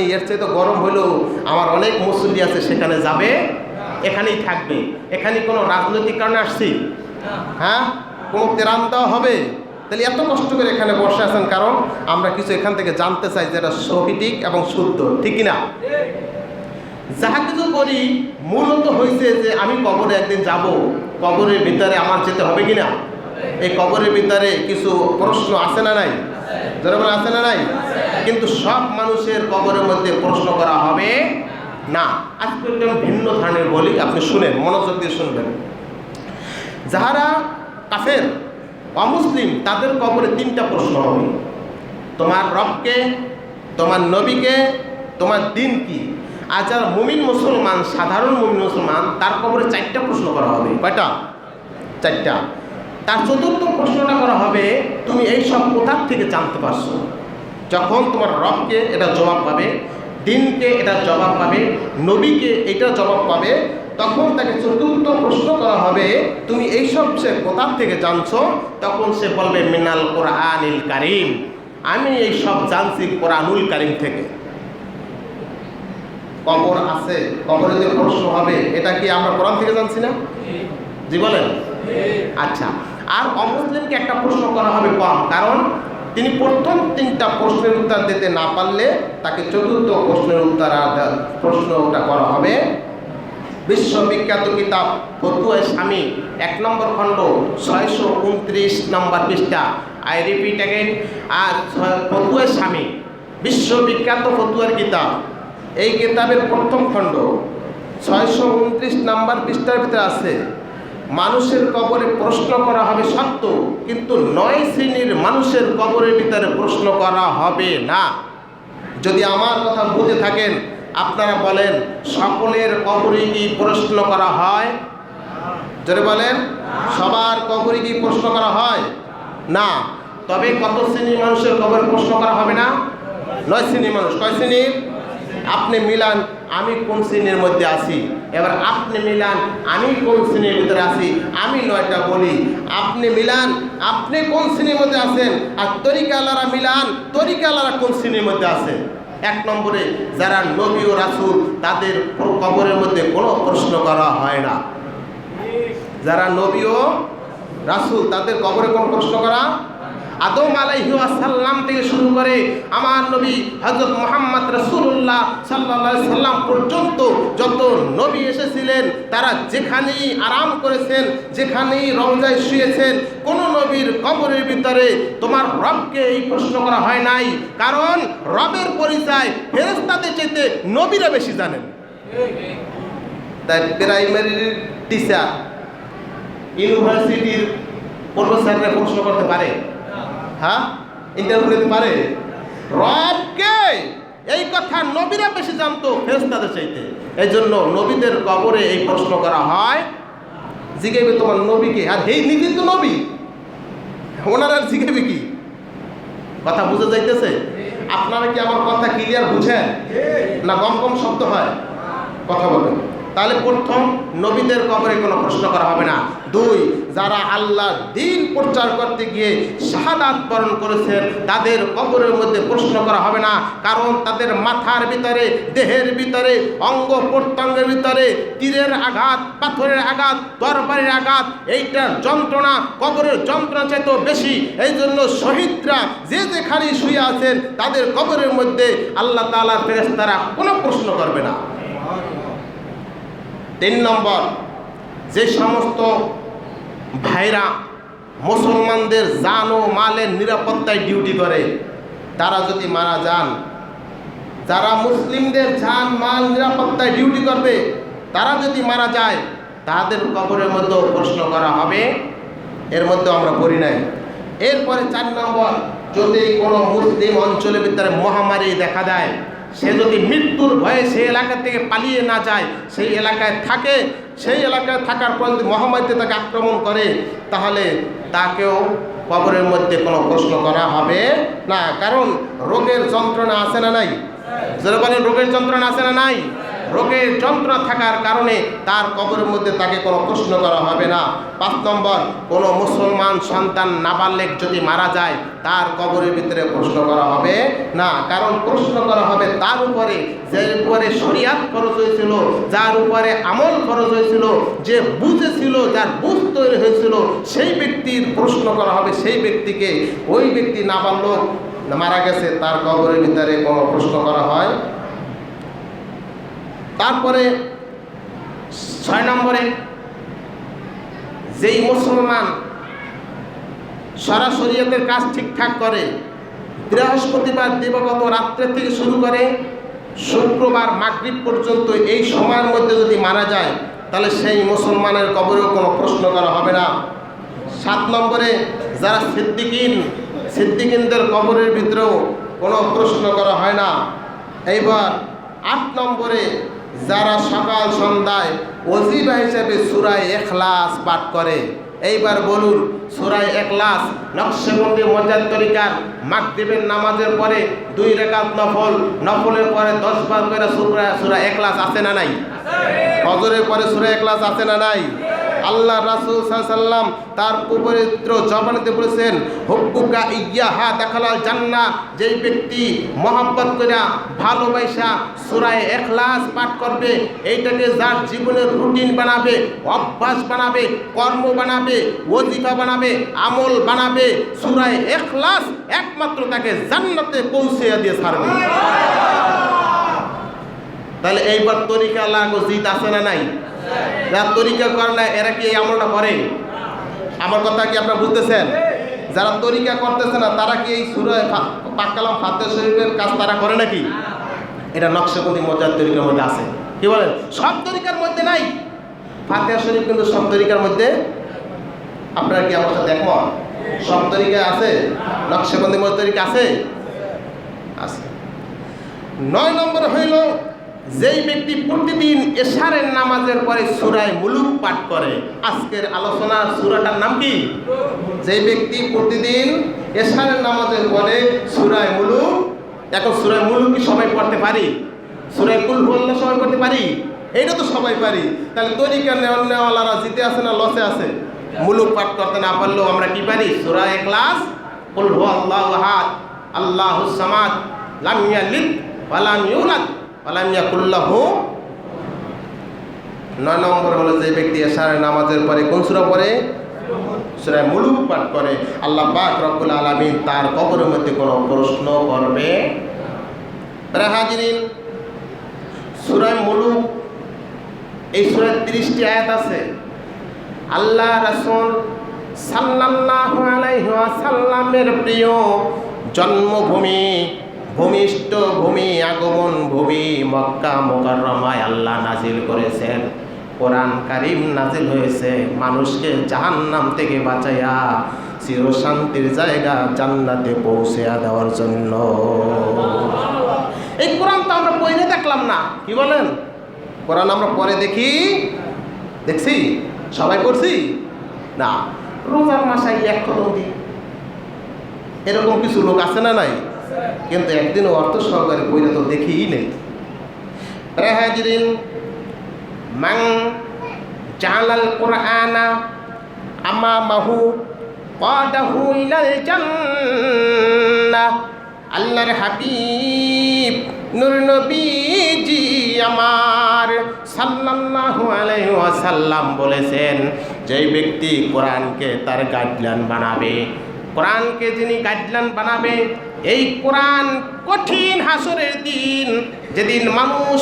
এর চেয়ে তো গরম হলেও আমার অনেক মুসল্লি আছে, সেখানে যাবে, এখানেই থাকবে। এখানে কোনো রাজনৈতিক কারণে আসছি? হ্যাঁ? কোনো তেরান দেওয়া হবে? তাহলে এত কষ্ট করে এখানে বসে আছেন কারণ আমরা কিছু এখান থেকে জানতে চাই যে এটা সঠিক এবং শুদ্ধ, ঠিক কিনা? যাহা কিছু করি, মূলত হয়েছে যে আমি কবরে একদিন যাব, কবরের ভিতরে আমার যেতে হবে কিনা? এই কবরের ভিতরে কিছু প্রশ্ন আছে না নাই? যেরকম আছে না নাই? কিন্তু সব মানুষের কবরের মধ্যে প্রশ্ন করা হবে না। আজকে একটু ভিন্ন ধরনের বলি, আপনি শুনেন, মনোযোগ দিয়ে শুনবেন। যাহারা কাফের, অমুসলিম, তাদের কবরে তিনটা প্রশ্ন হবে। তোমার রবকে, তোমার নবীকে, তোমার দিন কি? আর যারা মুমিন মুসলমান, সাধারণ মুমিন মুসলমান, তার কবরে চারটা প্রশ্ন করা হবে। কয়টা? চারটা। তার চতুর্থ প্রশ্নটা করা হবে, তুমি এই সব কোথার থেকে জানতে পারছ? যখন তোমার রবকে এটা জবাব পাবে দিনকে এটা জবাব পাবে নবীকে এটা জবাব পাবে তখন তাকে চতুর্থ প্রশ্ন করা হবে তুমি এইসব সে কোথার থেকে জানছো? তখন সে বলবে মিনাল কোরআনিল কারিম। আমি এই সব জানছি কোরআনুল কারিম থেকে। কবর আছে কবরে যে প্রশ্ন হবে এটা কি আমরা কোরআন থেকে জানছি না? জি বলেন। আচ্ছা আর অমুসলিমকে একটা প্রশ্ন করা হবে কম কারণ তিনি প্রথম তিনটা প্রশ্নের উত্তর দিতে না পারলে তাকে চতুর্থ প্রশ্নের উত্তর প্রশ্ন প্রশ্নটা করা হবে। বিশ্ববিখ্যাত কিতাব ফতুয়ায় স্বামী, এক নম্বর খণ্ড, ছয়শো উনত্রিশ নম্বর পৃষ্ঠা। আই রিপিট অ্যাগেন আর ফতুয়ায় স্বামী, বিশ্ববিখ্যাত ফতুয়ার কিতাব। এই কিতাবের প্রথম খণ্ড, ছয়শো উনত্রিশ নম্বর পৃষ্ঠার ভিতরে আছে। মানুষের কবরে প্রশ্ন করা হবে সত্য, কিন্তু নয় শ্রেণির মানুষের কবরের ভিতরে প্রশ্ন করা হবে না। যদি আমার কথা বুঝে থাকেন, আপনারা বলেন, সকলের কবরে কি প্রশ্ন করা হয়? যদি বলেন, সবার কবরে কি প্রশ্ন করা হয়? না। তবে কত শ্রেণির মানুষের কবরে প্রশ্ন করা হবে না? নয় শ্রেণির মানুষ। কয় শ্রেণির? আপনি মিলান, আমি কোন শ্রেণির মধ্যে আছি? এবার আপনি মিলান, আমি কোন শ্রেণির ভিতরে আছি? আমি নয়টা বলি। আপনি মিলান, আপনি কোন শ্রেণির মধ্যে আছেন? আর তরিকালারা মিলান তরিকালারা কোন শ্রেণির মধ্যে আছেন এক নম্বরে, যারা নবী ও রাসুল, তাদের কবরের মধ্যে কোনো প্রশ্ন করা হয় না। যারা নবী ও রাসুল, তাদের কবরে কোনো প্রশ্ন করা আদম আলাইহি সাল্লাম থেকে শুরু করে আমার নবী হজরত মোহাম্মদ রসুল্লাহ সাল্লাহ সাল্লাম পর্যন্ত যত নবী এসেছিলেন, তারা যেখানেই আরাম করেছেন, যেখানেই রমজায় শুয়েছেন, কোন নবীর কবরের ভিতরে তোমার রবকে এই প্রশ্ন করা হয় নাই। কারণ রবের পরিচয় ফেরেস্তাদের চেতে নবীরা বেশি জানেন। তাই প্রাইমারির টিচার ইউনিভার্সিটির প্রফেসররা প্রশ্ন করতে পারে হ্যাঁ? ইন্টারভিউ দিতে পারে? রবকে এই কথা নবীরা বেশি জানতো ফেরেস্তাদের চাইতে। এই জন্য নবীদের কবরে এই প্রশ্ন করা হয় জিজ্ঞেবে তোমার নবীকে আর এই নিজেই তো নবী। ওনারা জিজ্ঞেবে কি? কথা বুঝে যাইতেছে? আপনারা কি আমার কথা ক্লিয়ার বুঝেন? না গম গম শব্দ হয়? কথা বলেন। তাহলে প্রথম নবীদের কবরে কোনো প্রশ্ন করা হবে না। দুই, যারা আল্লাহ দিন প্রচার করতে গিয়ে শাহাদাত বরণ করেছেন, তাদের কবরের মধ্যে প্রশ্ন করা হবে না। কারণ তাদের মাথার ভিতরে, দেহের ভিতরে, অঙ্গ প্রত্যঙ্গের ভিতরে, তীরের আঘাত, পাথরের আঘাত তরবারির আঘাত, এইটার যন্ত্রণা, কবরের যন্ত্রণা চাইতেও বেশি। এই জন্য শহীদরা যে যেখানে শুয়ে আছেন, তাদের কবরের মধ্যে আল্লাহ তালার ফেরেস্তারা কোনো প্রশ্ন করবে না। তিন নম্বর, যে সমস্ত ভাইরা মুসলমানদের জান ও মালের নিরাপত্তায় ডিউটি করে, তারা যদি মারা যান, যারা মুসলিমদের জান, মাল নিরাপত্তায় ডিউটি করবে, তারা যদি মারা যায়, তাদের কবরের মধ্যেও প্রশ্ন করা হবে, এর মধ্যে আমরা পড়ি নাই। এরপরে চার নম্বর, যদি কোনো মুসলিম অঞ্চলের ভিতরে মহামারী দেখা দেয় সে যদি মৃত্যুর ভয়ে সেই এলাকা থেকে পালিয়ে না যায়, সেই এলাকায় থাকে, সেই এলাকায় থাকার পর যদি মহামারীতে তাকে আক্রমণ করে, তাহলে তাকেও কবরের মধ্যে কোনো প্রশ্ন করা হবে না। কারণ রোগের যন্ত্রণা আছে না নাই? যেরকম রোগের যন্ত্রণা আছে না নাই? রোগের যন্ত্রণা থাকার কারণে তার কবরের মধ্যে তাকে কোনো প্রশ্ন করা হবে না। পাঁচ নম্বর, কোনো মুসলমান সন্তান নাবালেক যদি মারা যায়, তার কবরের ভিতরে প্রশ্ন করা হবে না। কারণ প্রশ্ন করা হবে তার উপরে। যে উপরে শরিয়াত খরচ হয়েছিল, যার উপরে আমল খরচ হয়েছিল, যে বুঝেছিল যার বুঝ তৈরি হয়েছিল, সেই ব্যক্তির প্রশ্ন করা হবে। সেই ব্যক্তিকে ওই ব্যক্তি নাবালক মারা গেছে, তার কবরের ভিতরে কোনো প্রশ্ন করা হয় তারপরে ছয় নম্বরে, যেই মুসলমান সরাসরিয়তের কাজ ঠিকঠাক করে, বৃহস্পতিবার দিবগত রাত্রে থেকে শুরু করে শুক্রবার মাগরিব পর্যন্ত এই সময়ের মধ্যে যদি মারা যায়, তাহলে সেই মুসলমানের কবরেও কোনো প্রশ্ন করা হবে না। সাত নম্বরে, যারা সিদ্দিকিন, সিদ্দিকিনদের কবরের ভিতরেও কোনো প্রশ্ন করা হয় না। এইবার আট নম্বরে যারা সকাল সন্ধ্যায় অজিবা হিসেবে সুরায় এখলাস পাঠ করে এইবার বলুন সুরায় এখলাস নকশেবন্দি মজার তরিকার দেবের নামাজের পরে দুই রেখাত নফল নফলের পরে দশ বার করে সুরা সুরা এখলাস আছে না নাই? ফজরের পরে সুরা এখলাস আছে না নাই? আল্লাহ রাসুল সাল্লাম তার পবিত্র জবানিতে বলেছেন হুব্বুকা ইয়াহা দেখালাল জান্না যেই ব্যক্তি মহাব্বত কইরা ভালোবাসা সুরায় এখলাস পাঠ করবে এইটাকে যার জীবনের রুটিন বানাবে অভ্যাস বানাবে কর্ম বানাবে ওজিফা বানাবে আমল বানাবে সুরায় এখলাস একমাত্র তাকে জান্নাতে পৌঁছে দিয়ে ছাড়বে। তাহলে এইবার তরিকা লাগো জিত আছে না নাই? যারা তরিকা করে না এরা কি এই আমলটা করে? আমার কথা কি আপনারা বুঝতেছেন? যারা তরিকা করতেছে না, তারা কি এই সুরায় পাক্কালাম ফাতে শরীফের কাজ তারা করে নাকি? এটা নকশবন্দি মজার তরিকার মধ্যে আছে। কি বলেন? সব তরিকার মধ্যে নাই। ফাতেহা শরীফ কিন্তু সব তরিকার মধ্যে। আপনারা কি আমার সাথে একমত? সব তরিকা আছে? নকশবন্দি মজার তরিকা আছে? আছে। নয় নম্বর হইল যেই ব্যক্তি প্রতিদিন এশারের নামাজের পরে সুরায় মুলুক পাঠ করে, আজকের আলোচনার সুরাটার নাম কি? যেই ব্যক্তি প্রতিদিন এশারের নামাজের পরে সুরায় মুলুক এখন সুরায় মুলুক কি সবাই পড়তে পারি? সুরায় কুল বললে সবাই পড়তে পারি? এইটা তো সবাই পারি। তাহলে তরিকা নেওয়ালারা জিতে আছে না লসে আছে? মুলুক পাঠ করতে না পারলেও আমরা কি পারি? সুরায় ক্লাস কুল হু আল্লাহ হাত আল্লাহ সামাদ, লাম ইয়ালিদ ওয়ালাম ইউলাদ। ওয়ালাম ইয়াকুল্লাহু নয় নম্বর হলো যে ব্যক্তি এশারের নামাজের পরে কোন সূরা পড়ে? সূরা মুলুক পাঠ করে। আল্লাহ পাক রব্বুল আলামিন তার কবরের মধ্যে কোনো প্রশ্ন করবে? হাজিরিন, সূরা মুলুক, এই সূরার 30টি আয়াত আছে। আল্লাহ রাসূল সাল্লাল্লাহু আলাইহি ওয়াসাল্লামের প্রিয় জন্মভূমি ভূমিষ্ঠ ভূমি আগমন ভূমি মক্কা মোকাররমায় আল্লাহ নাজিল করেছেন। কোরআন কারিম নাজিল হয়েছে। মানুষকে জাহান্নাম থেকে বাঁচাইয়া চিরশান্তির জায়গা জান্নাতে পৌঁছে দেওয়ার জন্য। এই কোরআন তো আমরা পড়ে দেখলাম না। কি বলেন? কোরআন আমরা পরে দেখি? দেখছি? সবাই করছি না। রোজার মাসায় এক খতম দিই। এরকম কিছু লোক আছে না নাই? কিন্তু একদিন অর্থ সহকারে বইটা তো দেখিই নেই। রেহাজরিন, মাং জালাল কোরআনা আমা মাহু পাদাহু ইলাল জান্নাহ। আল্লাহর হাবিব, নূর নবীজি আমার সাল্লাল্লাহু আলাইহি ওয়াসাল্লাম বলেছেন যে ব্যক্তি কোরআনকে তার গাইডলাইন বানাবে, কোরআনকে যিনি গাইডলাইন বানাবে এই কোরআন কঠিন হাসরের দিন যেদিন মানুষ